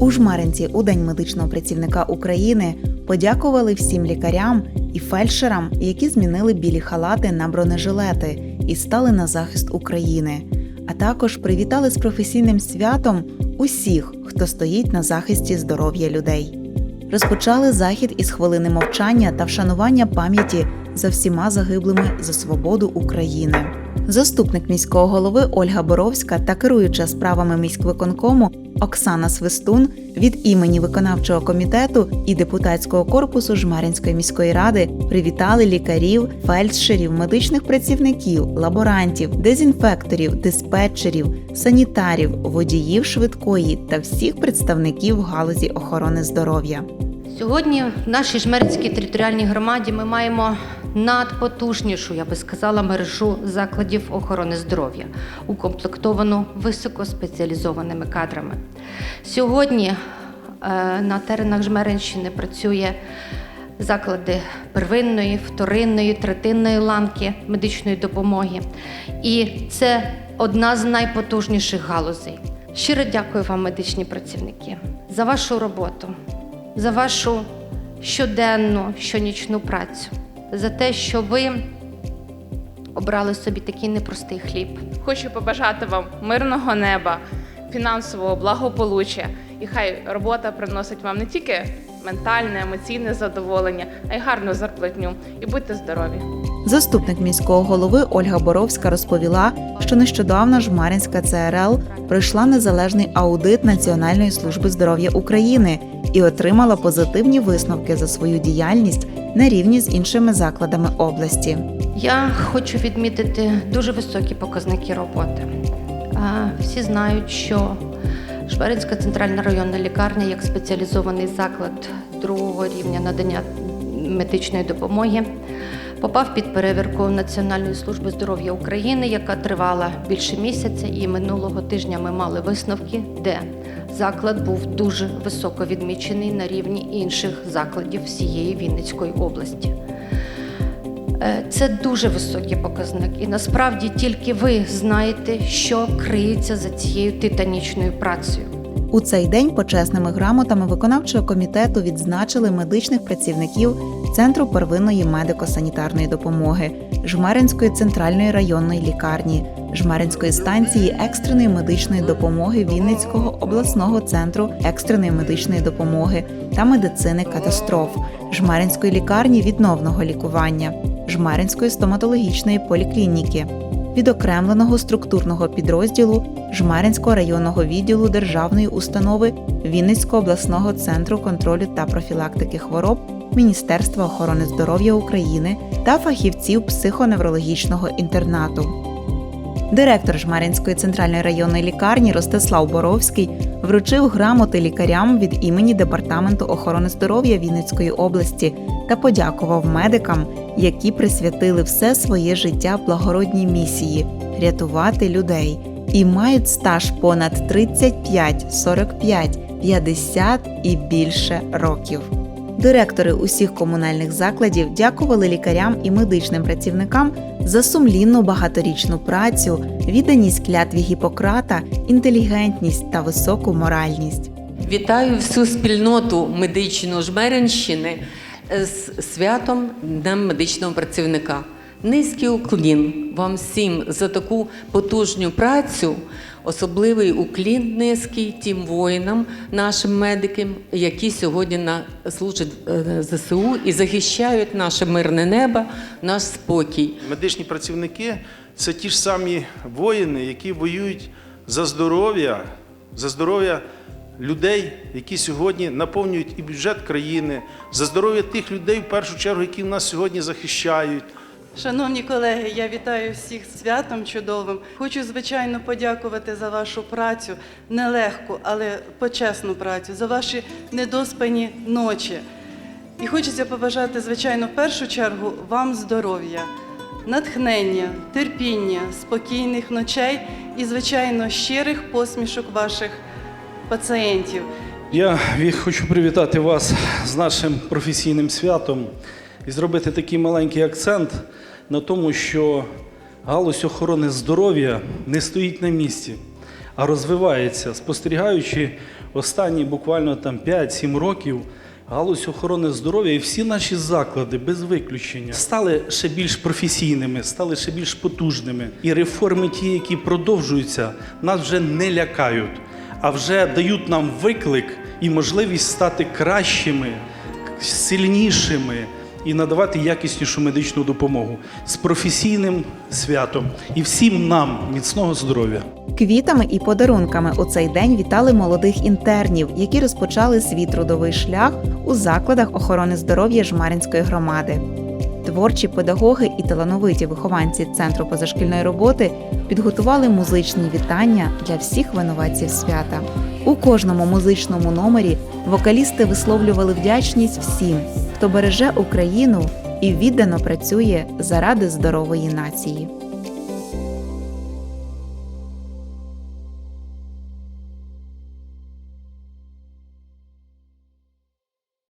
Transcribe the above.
У Жмеринці у День медичного працівника України подякували всім лікарям і фельдшерам, які змінили білі халати на бронежилети і стали на захист України. А також привітали з професійним святом усіх, хто стоїть на захисті здоров'я людей. Розпочали захід із хвилини мовчання та вшанування пам'яті за всіма загиблими за свободу України. Заступник міського голови Ольга Боровська та керуюча справами міськвиконкому Оксана Свистун від імені виконавчого комітету і депутатського корпусу Жмеринської міської ради привітали лікарів, фельдшерів, медичних працівників, лаборантів, дезінфекторів, диспетчерів, санітарів, водіїв швидкої та всіх представників галузі охорони здоров'я. Сьогодні в нашій Жмеринській територіальній громаді ми маємо надпотужнішу, я би сказала, мережу закладів охорони здоров'я, укомплектовану високоспеціалізованими кадрами. Сьогодні е, на теренах Жмеринщини працює заклади первинної, вторинної, третинної ланки медичної допомоги. І це одна з найпотужніших галузей. Щиро дякую вам, медичні працівники, за вашу роботу, за вашу щоденну, щонічну працю, за те, що ви обрали собі такий непростий хліб. Хочу побажати вам мирного неба, фінансового благополуччя, і хай робота приносить вам не тільки ментальне, емоційне задоволення, а й гарну зарплатню. І будьте здорові! Заступник міського голови Ольга Боровська розповіла, що нещодавно Жмаринська ЦРЛ пройшла незалежний аудит Національної служби здоров'я України і отримала позитивні висновки за свою діяльність на рівні з іншими закладами області. Я хочу відмітити дуже високі показники роботи. Всі знають, що Шверинська центральна районна лікарня як спеціалізований заклад другого рівня надання медичної допомоги попав під перевірку Національної служби здоров'я України, яка тривала більше місяця, і минулого тижня ми мали висновки, де заклад був дуже високо відмічений на рівні інших закладів всієї Вінницької області. Е, Це дуже високий показник, і насправді тільки ви знаєте, що криється за цією титанічною працею. У цей день почесними грамотами виконавчого комітету відзначили медичних працівників Центру первинної медико-санітарної допомоги, Жмеринської центральної районної лікарні, Жмеринської станції екстреної медичної допомоги Вінницького обласного центру екстреної медичної допомоги та медицини катастроф, Жмеринської лікарні відновного лікування, Жмеринської стоматологічної поліклініки відокремленого структурного підрозділу Жмеринського районного відділу державної установи Вінницького обласного центру контролю та профілактики хвороб Міністерства охорони здоров'я України та фахівців психоневрологічного інтернату. Директор Жмеринської центральної районної лікарні Ростислав Боровський вручив грамоти лікарям від імені Департаменту охорони здоров'я Вінницької області та подякував медикам, які присвятили все своє життя благородній місії рятувати людей і мають стаж понад 35, 45, 50 і більше років. Директори усіх комунальних закладів дякували лікарям і медичним працівникам за сумлінну багаторічну працю, відданість клятві Гіппократа, інтелігентність та високу моральність. Вітаю всю спільноту медичну Жмеринщини з святом Днем медичного працівника. Низький уклін вам всім за таку потужну працю, особливий уклін низький тим воїнам, нашим медикам, які сьогодні на служать е, ЗСУ і захищають наше мирне небо, наш спокій. Медичні працівники це ті ж самі воїни, які воюють за здоров'я, за здоров'я людей, які сьогодні наповнюють і бюджет країни, за здоров'я тих людей, в першу чергу, які нас сьогодні захищають. Шановні колеги, я вітаю всіх святом чудовим. Хочу, звичайно, подякувати за вашу працю, нелегку, але почесну працю, за ваші недоспані ночі. І хочеться побажати, звичайно, в першу чергу вам здоров'я, натхнення, терпіння, спокійних ночей і, звичайно, щирих посмішок ваших пацієнтів. Я хочу привітати вас з нашим професійним святом і зробити такий маленький акцент на тому, що галузь охорони здоров'я не стоїть на місці, а розвивається, спостерігаючи останні буквально там 5-7 років. Галузь охорони здоров'я і всі наші заклади без виключення стали ще більш професійними, стали ще більш потужними. І реформи, ті, які продовжуються, нас вже не лякають, а вже дають нам виклик і можливість стати кращими, сильнішими і надавати якіснішу медичну допомогу з професійним святом і всім нам міцного здоров'я. Квітами і подарунками у цей день вітали молодих інтернів, які розпочали свій трудовий шлях у закладах охорони здоров'я Жмаринської громади. Творчі педагоги і талановиті вихованці центру позашкільної роботи підготували музичні вітання для всіх винуватців свята. У кожному музичному номері вокалісти висловлювали вдячність всім, хто береже Україну і віддано працює заради здорової нації.